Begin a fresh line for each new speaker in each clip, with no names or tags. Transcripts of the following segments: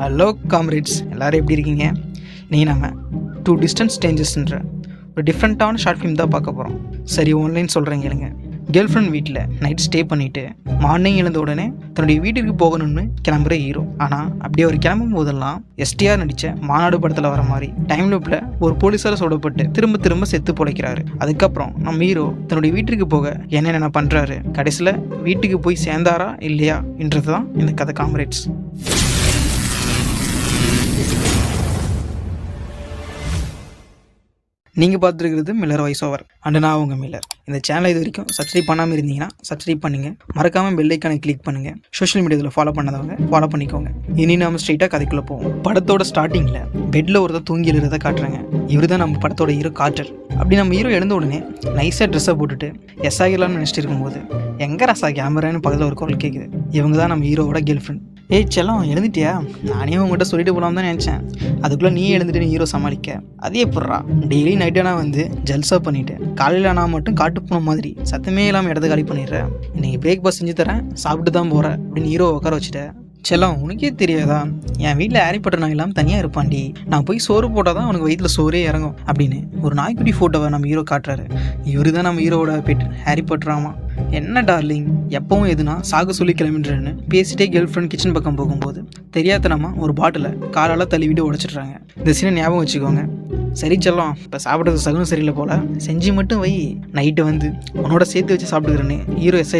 Hello comrades எல்லோரும் எப்படி இருக்கீங்க? நீ நம்ம டூ டிஸ்டன்ஸ் சேஞ்சஸ்ன்ற ஒரு டிஃப்ரெண்ட்டான ஷார்ட் ஃபிலிம் தான் பார்க்க போகிறோம் சரி ஆன்லைன் சொல்கிறேன் கேளுங்க. கேர்ள் ஃப்ரெண்ட் வீட்டில் நைட் ஸ்டே பண்ணிவிட்டு மார்னிங் எழுந்த உடனே தன்னுடைய வீட்டுக்கு போகணும்னு கிளம்புற ஹீரோ ஆனால் அப்படியே அவர் கிளம்பும் போதெல்லாம் எஸ்டிஆர் நடித்த மாநாடு படத்தில் வர மாதிரி டைம் லூப்பில் ஒரு போலீஸால் சுடப்பட்டு திரும்ப திரும்ப செத்து பொழைக்கிறாரு. அதுக்கப்புறம் நம்ம ஹீரோ தன்னுடைய வீட்டுக்கு போக என்னென்ன பண்ணுறாரு கடைசியில் வீட்டுக்கு போய் சேர்ந்தாரா இல்லையா என்றது தான் இந்த கதை காம்ரேட்ஸ் நீங்கள் பார்த்துருக்கிறது மில்லர் வாய்ஸ் ஓவர் அண்ட் நான் உங்கள் மில்லர் இந்த சேனலை இது வரைக்கும் சப்ஸ்கிரைப் பண்ணாமல் இருந்தீங்கன்னா சப்ஸ்கிரைப் பண்ணுங்கள் மறக்காமல் பெல் கிளிக் பண்ணுங்கள் சோஷியல் மீடியாவில் ஃபாலோ பண்ணதவங்க ஃபாலோ பண்ணிக்கோங்க. இனி நம்ம ஸ்ட்ரெயிட்டாக கதைக்குள்ளே போவோம். படத்தோட ஸ்டார்டிங்கில் பெட்டில் ஒருத்தர் தூங்கி எழுறதை காட்டுறாங்க. இவர் தான் நம்ம படத்தோட ஹீரோ காட்டர் அப்படி நம்ம ஹீரோ எழுந்த உடனே நைஸாக ட்ரெஸ்ஸை போட்டுட்டு எஸ் ஆகிடலாம்னு நினச்சிட்டு இருக்கும்போது எங்கே ரசா கேமரான்னு பக்கத்தில் ஒரு குரல் கேட்குது இவங்க தான் நம்ம ஹீரோவோட கேர்ள் ஃப்ரெண்ட் ஏய் செல்லம் எழுந்துட்டியா? நானே உங்கள்கிட்ட சொல்லிட்டு போகலாம் தான் நினச்சேன். அதுக்குள்ளே நீ எழுந்துட்டு ஹீரோ சமாளிக்க. அதே எப்பட்றா? டெய்லி நைட்டு ஆனால் வந்து ஜல்சா பண்ணிட்டேன். காலையில் ஆனால் மட்டும் காட்டு போன மாதிரி சத்தமே இல்லாமல் இடத்த காலி பண்ணிடுறேன். இன்றைக்கி பிரேக்ஃபாஸ்ட் செஞ்சு தரேன். சாப்பிட்டு தான் போகிறேன் அப்படின்னு ஹீரோ உட்கார வச்சுட்டேன். செல்லம் உனக்கே தெரியாதா? என் வீட்டில் ஹாரி பாட்டர் நான் இல்லாமல் தனியாக இருப்பான்டி. நான் போய் சோறு போட்டால் தான் அவனுக்கு வயிற்றில் சோறே இறங்கும் அப்படின்னு ஒரு நாய்க்குட்டி ஃபோட்டோவை நம்ம ஹீரோ காட்டுறாரு. இவரு தான் நம்ம ஹீரோவோட பெட் ஹாரி பாட்டராமா என்ன டார்லிங் எப்பவும் எதுனா சாக சொல்லி கிளம்பிடுறேன்னு பேசிட்டே கேர்ள் ஃப்ரெண்ட் கிச்சன் பக்கம் போகும்போது தெரியாதனமா ஒரு பாட்டிலை காலால் தள்ளிவிட்டு உடச்சிட்றாங்க. இந்த சீனை ஞாபகம் வச்சுக்கோங்க. சரி செல்லம் இப்போ சாப்பிட்றது சகுனம் சரியில்லை போல. செஞ்சு மட்டும் வை. நைட்டு வந்து உன்னோட சேர்த்து வச்சு சாப்பிட்டுக்கிறேன்னு ஹீரோ எஸ்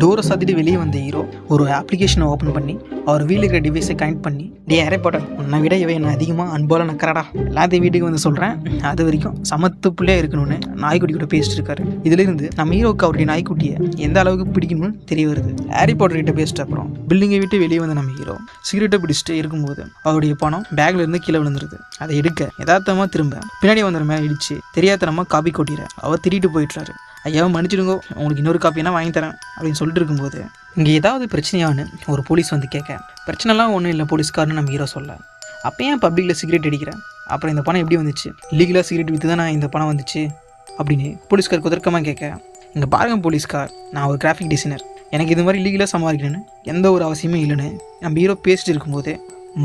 டோரை சாத்திட்டு வெளியே வந்த ஹீரோ ஒரு அப்ளிகேஷனை ஓப்பன் பண்ணி அவர் வீட்டில் இருக்கிற டிவைஸை கனெக்ட் பண்ணி டே யாரே போட்டேன் உன்னை விட இவன் என்ன அதிகமாக அன்பால நக்கறாடா? எல்லாத்தையும் வீட்டுக்கு வந்து சொல்கிறேன் அது வரைக்கும் சமத்து பிள்ளையாக இருக்கணும்னு நாய்க்குட்டி கூட பேசிட்டு இருக்காரு. இதுலேருந்து நம்ம ஹீரோவுக்கு அவருடைய நாய்க்குட்டியை எந்த அளவுக்கு பிடிக்கணும்னு தெரிய வருது. ஹாரி பாட்டர் கிட்ட பேசிட்ட அப்புறம் பில்டிங்கை விட்டு வெளியே வந்த நம்ம ஹீரோ சிகரெட்டை பிடிச்சிட்டு இருக்கும்போது அவருடைய பணம் பேக்ல இருந்து கீழே விழுந்துருது. அதை எடுக்க யதார்த்தமாக திரும்ப பின்னாடி வந்த மேலே இடிச்சு தெரியாதனமாக காபி கொட்டிடுற அவர் திட்டிட்டு போயிட்டுறாரு. ஐயா மன்னிச்சிடுங்க. உங்களுக்கு இன்னொரு காப்பி வாங்கி தரேன் அப்படின்னு சொல்லிட்டு இருக்கும்போது இங்கே ஏதாவது பிரச்சனையான்னு ஒரு போலீஸ் வந்து கேட்க பிரச்சனைலாம் ஒன்றும் இல்லை போலீஸ்காரன்னு நம்ம ஹீரோ சொல்ல. அப்போ ஏன் பப்ளிக்கில் சிகரெட் அடிக்கிறேன் அப்புறம் இந்த பணம் எப்படி வந்துச்சு? லீகலாக சிகரெட் விற்று தான் இந்த பணம் வந்துச்சு? அப்படின்னு போலீஸ்கார் குதர்க்கமாக கேட்க இங்கே பாருங்க போலீஸ்கார் நான் ஒரு கிராஃபிக் டிசைனர் எனக்கு இது மாதிரி லீகலாக சமாளிக்கணும்னு எந்த ஒரு அவசியமே இல்லைன்னு நம்ம ஹீரோ பேசிட்டு இருக்கும்போது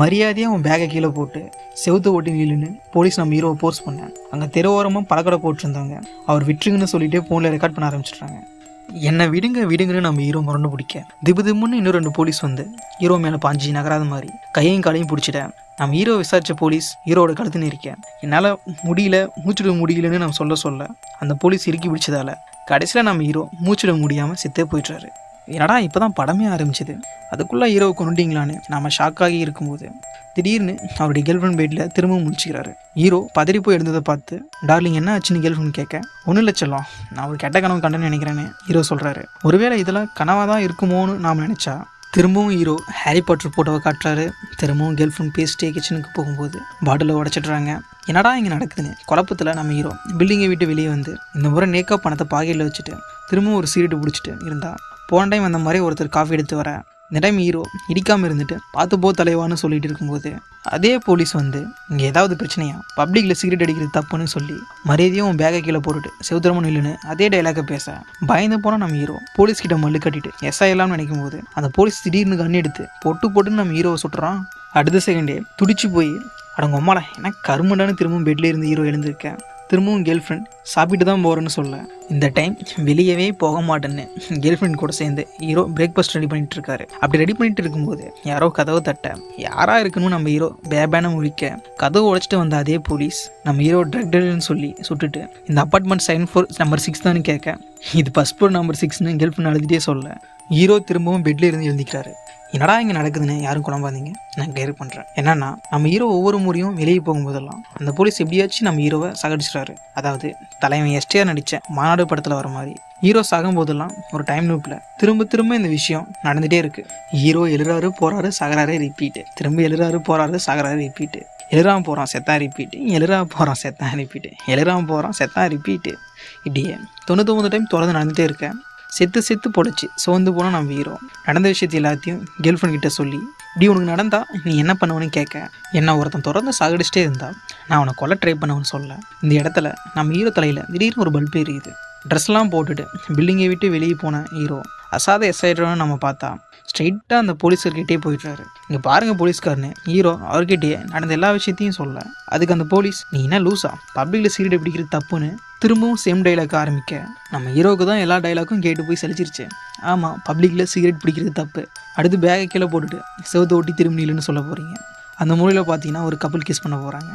மரியாதையாக அவன் பேக்கை கீழே போட்டு செவுத்து ஓட்டி நில்லுன்னு போலீஸ் நம்ம ஹீரோவை போர்ஸ் பண்ணேன். அங்கே தெருவோரமாக பழக்கடை போட்டிருந்தாங்க. அவர் விட்டுருங்கன்னு சொல்லிட்டு ஃபோனில் ரெக்கார்ட் பண்ண ஆரம்பிச்சிட்றாங்க. என்னை விடுங்க விடுங்கன்னு நம்ம ஹீரோ முரண்டு பிடிக்க. திபு திபுன்னு இன்னும் ரெண்டு போலீஸ் வந்து ஹீரோ மேலே பாஞ்சி நகராத மாதிரி கையும் காலையும் பிடிச்சிட்டேன். நம்ம ஹீரோ விசாரித்த போலீஸ் ஹீரோட கழுத்து இருக்கேன் என்னால் முடியல மூச்சுட முடியலன்னு நம்ம சொல்ல சொல்ல அந்த போலீஸ் இறுக்கி பிடிச்சதால கடைசியில் நம்ம ஹீரோ மூச்சுட முடியாமல் செத்தே போயிட்டுறாரு என்னடா இப்போ தான் படமே ஆரம்பிச்சது? அதுக்குள்ளே ஹீரோவை கொண்டுட்டீங்களான்னு நாம் ஷாக்காகி இருக்கும்போது திடீர்னு அவருடைய கேர்ள் ஃப்ரெண்ட் பெட்டில் திரும்பவும் முடிச்சுக்கிறாரு ஹீரோ பதறி போய் எழுந்ததை பார்த்து டார்லிங் என்ன ஆச்சுன்னு கேர்ள் ஃப்ரெண்ட் கேட்க? ஒன்றும் இல்லை செல்லம் நான் ஒரு கெட்ட கனவு கண்டேன்னு நினைக்கிறேன்னு ஹீரோ சொல்கிறாரு ஒருவேளை இதெல்லாம் கனவாக தான் இருக்குமோன்னு நாம் நினச்சா? திரும்பவும் ஹீரோ ஹாரி பாட்டர் போட்டோவை காட்டுறாரு. திரும்பவும் கேர்ள் ஃப்ரெண்ட் பேசிட்டே கிச்சனுக்கு போகும்போது பாட்டிலை உடச்சிட்றாங்க. என்னடா இங்கே நடக்குதுன்னு? குழப்பத்தில் நம்ம ஹீரோ பில்டிங்கை விட்டு வெளியே வந்து இந்த முறை நேக்கப் பணத்தை பாக்கெட்டில் வச்சுட்டு திரும்பவும் ஒரு சீரட்டு பிடிச்சிட்டு இருந்தால் போன டைம் அந்த மாதிரி ஒருத்தர் காஃபி எடுத்து வர இந்த டைம் ஹீரோ இடிக்காமல் இருந்துட்டு பார்த்து போ தலைவான்னு சொல்லிட்டு இருக்கும்போது அதே போலீஸ் வந்து இங்கே ஏதாவது பிரச்சனையா? பப்ளிக்கில் சிகரெட் அடிக்கிறது தப்புன்னு சொல்லி மரியாதையும் உன் பேக்கை கீழே போட்டுட்டு செவுத்திரமும் நில்லுன்னு அதே டைலாக்கை பேச பயந்து போனால் நம்ம ஹீரோ போலீஸ் கிட்ட மல்லு கட்டிட்டு எஸ் நினைக்கும் போது அந்த போலீஸ் திடீர்னு கண் எடுத்து பொட்டு போட்டுன்னு நம்ம ஹீரோவை சுட்டுறான். அடுத்த செகண்டே துடிச்சு போய் அடங்க உம்மால என்ன கருமண்டான்னு திரும்பவும் பெட்லேருந்து ஹீரோ எழுந்திருக்கேன் திரும்பவும் கேர்ள் ஃப்ரெண்ட் சாப்பிட்டு தான் போகிறேன்னு சொல்ல. இந்த டைம் வெளியவே போக மாட்டேன்னு கேர்ள் ஃப்ரெண்ட் கூட சேர்ந்து ஹீரோ பிரேக்ஃபாஸ்ட் ரெடி பண்ணிட்டு இருக்காரு. அப்படி ரெடி பண்ணிட்டு இருக்கும்போது யாரோ கதவை தட்ட யாரா இருக்கணும் நம்ம ஹீரோ பேபேன முழிக்க கதவை உடைச்சிட்டு வந்த அதே போலீஸ் நம்ம ஹீரோ ட்ரக் டீலர்னு சொல்லி சுட்டுட்டு இந்த apartment sign four number six தான் கேட்க இது ஃபஸ்ட் ஃபோர் நம்பர் சிக்ஸ்னு கேர்ள் ஃப்ரெண்ட் அழுதுகிட்டே சொல்ல ஹீரோ திரும்பவும் பெட்ல இருந்து எழுந்திக்கிறாரு என்னடா இங்கே நடக்குதுன்னு யாரும் குழம்பாதீங்க. நான் கிளியர் பண்ணுறேன் என்னன்னா நம்ம ஹீரோ ஒவ்வொரு முறையும் வெளியே போகும்போதெல்லாம் அந்த போலீஸ் எப்படியாச்சும் நம்ம ஹீரோவை சகடிச்சிட்டாரு அதாவது தலைவன் எஸ்டிஆர் நடித்த மாநாடு படத்தில் வர மாதிரி. ஹீரோ சாகும்போதெல்லாம் ஒரு டைம் லூப்பில் திரும்ப திரும்ப இந்த விஷயம் நடந்துகிட்டே இருக்குது ஹீரோ எழுறாரு போகிறாரு சகராரு ரிப்பீட்டு திரும்ப எழுறாரு போகிறாரு சகராரு ரிப்பீட்டு எழுறாம போகிறான் செத்தா ரிப்பீட்டு எழுறா போகிறான் செத்தா ரிப்பீட்டு எழுறாம போகிறான் செத்தா ரிப்பீட்டு இப்படியே தொண்ணூத்தொம்பது டைம் தொடர்ந்து நடந்துகிட்டே இருக்கேன். செத்து செத்து பொழைச்சி சோர்ந்து போனால் நம்ம ஹீரோ நடந்த விஷயத்தை எல்லாத்தையும் கேர்ள் ஃப்ரெண்ட் கிட்ட சொல்லி இப்படி உனக்கு நடந்தா நீ என்ன பண்ணுவனு கேட்க என்ன ஒருத்தன் தொடர்ந்து சாகடிச்சிட்டே இருந்தா நான் அவனை கொலை ட்ரை பண்ணுவேன்னு சொல்ல. இந்த இடத்துல நம்ம ஹீரோ தலையில் திடீர்னு ஒரு பல்ப் எரியுது ட்ரெஸ்லாம் போட்டுட்டு பில்டிங்கை விட்டு வெளியே போன ஹீரோ அசாத எஸ்ஐட்ரோன்னு நம்ம பார்த்தா ஸ்ட்ரெயிட்டாக அந்த போலீஸ்கார்கிட்டே போயிட்டாரு இங்கே பாருங்கள் போலீஸ்காரனு ஹீரோ அவர்கிட்டயே நடந்த எல்லா விஷயத்தையும் சொல்ல. அதுக்கு அந்த போலீஸ் நீ என்ன லூசா? பப்ளிக்கில் சீரட் பிடிக்கிறது தப்புன்னு. திரும்பவும் சேம் டைலாக் ஆரம்பிக்க. நம்ம ஹீரோவுக்கு தான் எல்லா டைலாக்கும் கேட்டு போய் சலிச்சிருச்சு. ஆமாம் பப்ளிக்கில் சிகரெட் பிடிக்கிறது தப்பு. அடுத்து பேக்கை கீழே போட்டுட்டு செவத்தை ஓட்டி திரும்பி சொல்ல போகிறீங்க அந்த மூலையில் பார்த்தீங்கன்னா ஒரு கப்பல் கிஸ் பண்ண போகிறாங்க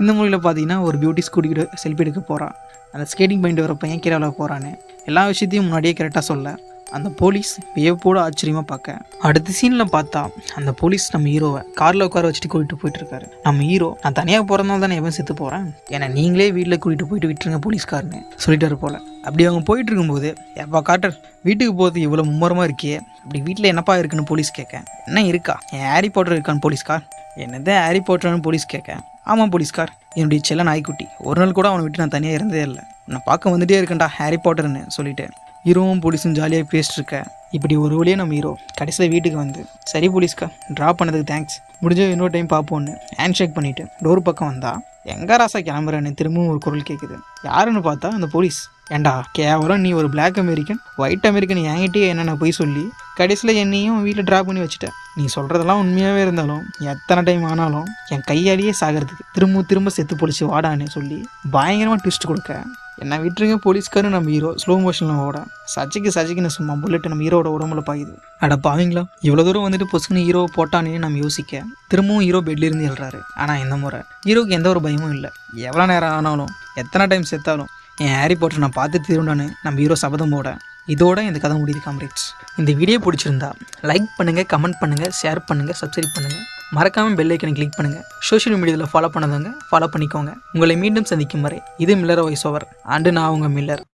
இந்த மூலையில் பார்த்தீங்கன்னா ஒரு பியூட்டி ஸ்கூட்டிக்கிட்ட செல்ஃபி எடுக்க போகிறான் அந்த ஸ்கேட்டிங் பாயிண்ட் வர பையன் கீழே போகிறான்னு எல்லா விஷயத்தையும் முன்னாடியே கரெக்டாக சொல்ல. அந்த போலீஸ் வியப்போட ஆச்சரியமாக பார்க்க. அடுத்த சீனில் பார்த்தா அந்த போலீஸ் நம்ம ஹீரோவை காரில் உட்கார வச்சுட்டு கூட்டிகிட்டு போயிட்டு இருக்காரு. நம்ம ஹீரோ நான் தனியாக போகிறதா தானே எவன் செத்து போகிறேன் ஏன்னா நீங்களே வீட்டில் கூட்டிகிட்டு போயிட்டு விட்டுருங்க போலீஸ்காரன்னு சொல்லிட்டாரு போல. அப்படி அவங்க போயிட்டு இருக்கும்போது எப்பா காட்டர் வீட்டுக்கு போகிறது இவ்வளோ மும்மரமாக இருக்கே. அப்படி வீட்டில் என்னப்பா இருக்குன்னு போலீஸ் கேட்க. என்ன இருக்கா? என் ஹாரி பாட்டர் இருக்கான்னு போலீஸ்கார்? என்னதான் ஹாரி போட்டர்னு போலீஸ் கேட்க? ஆமாம் போலீஸ்கார். என்னுடைய செல்ல நாய்க்குட்டி. ஒரு நாள் கூட அவனை விட்டு நான் தனியாக இருந்ததே இல்லை. உன்னை பார்க்க வந்துட்டே இருக்கேன்டா ஹாரி பாட்டர்னு சொல்லிட்டு. ஹீரோவும் போலீஸும் ஜாலியாக பேசிட்டு இருக்க இப்படி ஒரு வழியாக நம்ம ஹீரோ கடைசியில் வீட்டுக்கு வந்து சரி போலீஸ்க்கா ட்ராப் பண்ணதுக்கு தேங்க்ஸ் முடிஞ்ச இன்னொரு டைம் பார்ப்போன்னு ஹேண்ட் ஷேக் பண்ணிவிட்டு டோர் பக்கம் வந்தா எங்கே ராசா கிளம்புறேன்னு திரும்பவும் ஒரு குரல் கேட்குது யாருன்னு பார்த்தா அந்த போலீஸ் ஏண்டா கேவலம் நீ ஒரு பிளாக் அமெரிக்கன் ஒயிட் அமெரிக்கன் என்கிட்டயே என்னென்ன போய் சொல்லி கடைசியில் என்னையும் வீட்டில் ட்ராப் பண்ணி வச்சுட்டேன் நீ சொல்கிறதெல்லாம் உண்மையாகவே இருந்தாலும் எத்தனை டைம் ஆனாலும் என் கையாலேயே சாகிறதுக்கு திரும்ப திரும்ப செத்து பொழிச்சு வாடான்னு சொல்லி பயங்கரமாக ட்விஸ்ட் கொடுக்க. என்ன விட்டுருங்க போலீஸ்காரன் நம்ம ஹீரோ ஸ்லோ மோஷனில் ஓட. சச்சிக்கு சச்சிக்குன்னு சும்மா புல்லட் நம்ம ஹீரோட உடம்புல பாயுது. அட பாவீங்களா இவ்வளோ தூரம் வந்துட்டு பொசுக்குன்னு ஹீரோ போட்டானே நம்ம யோசிக்க. திரும்பவும் ஹீரோ பெட்லேருந்து எழுறாரு ஆனால் இந்த முறை ஹீரோக்கு எந்த ஒரு பயமும் இல்லை. எவ்வளோ நேரம் ஆனாலும் எத்தனை டைம் செத்தாலும் என் ஹாரி போட்டர் நான் பார்த்து திருண்டான்னு நம்ம ஹீரோ சபதம் போட. இதோட இந்த கதை முடியுது காம்ரேட்ஸ் இந்த வீடியோ பிடிச்சிருந்தா லைக் பண்ணுங்கள் கமெண்ட் பண்ணுங்கள் ஷேர் பண்ணுங்கள் சப்ஸ்கிரைப் பண்ணுங்கள் மறக்காமல் பெல் ஐக்கனை கிளிக் பண்ணுங்கள் சோஷியல் மீடியாவில் ஃபாலோ பண்ணதவங்க ஃபாலோ பண்ணிக்கோங்க. உங்களை மீண்டும் சந்திக்கும் வரை இது மில்லர் வாய்ஸ் ஓவர் அண்டு நான் உங்கள் மில்லர்.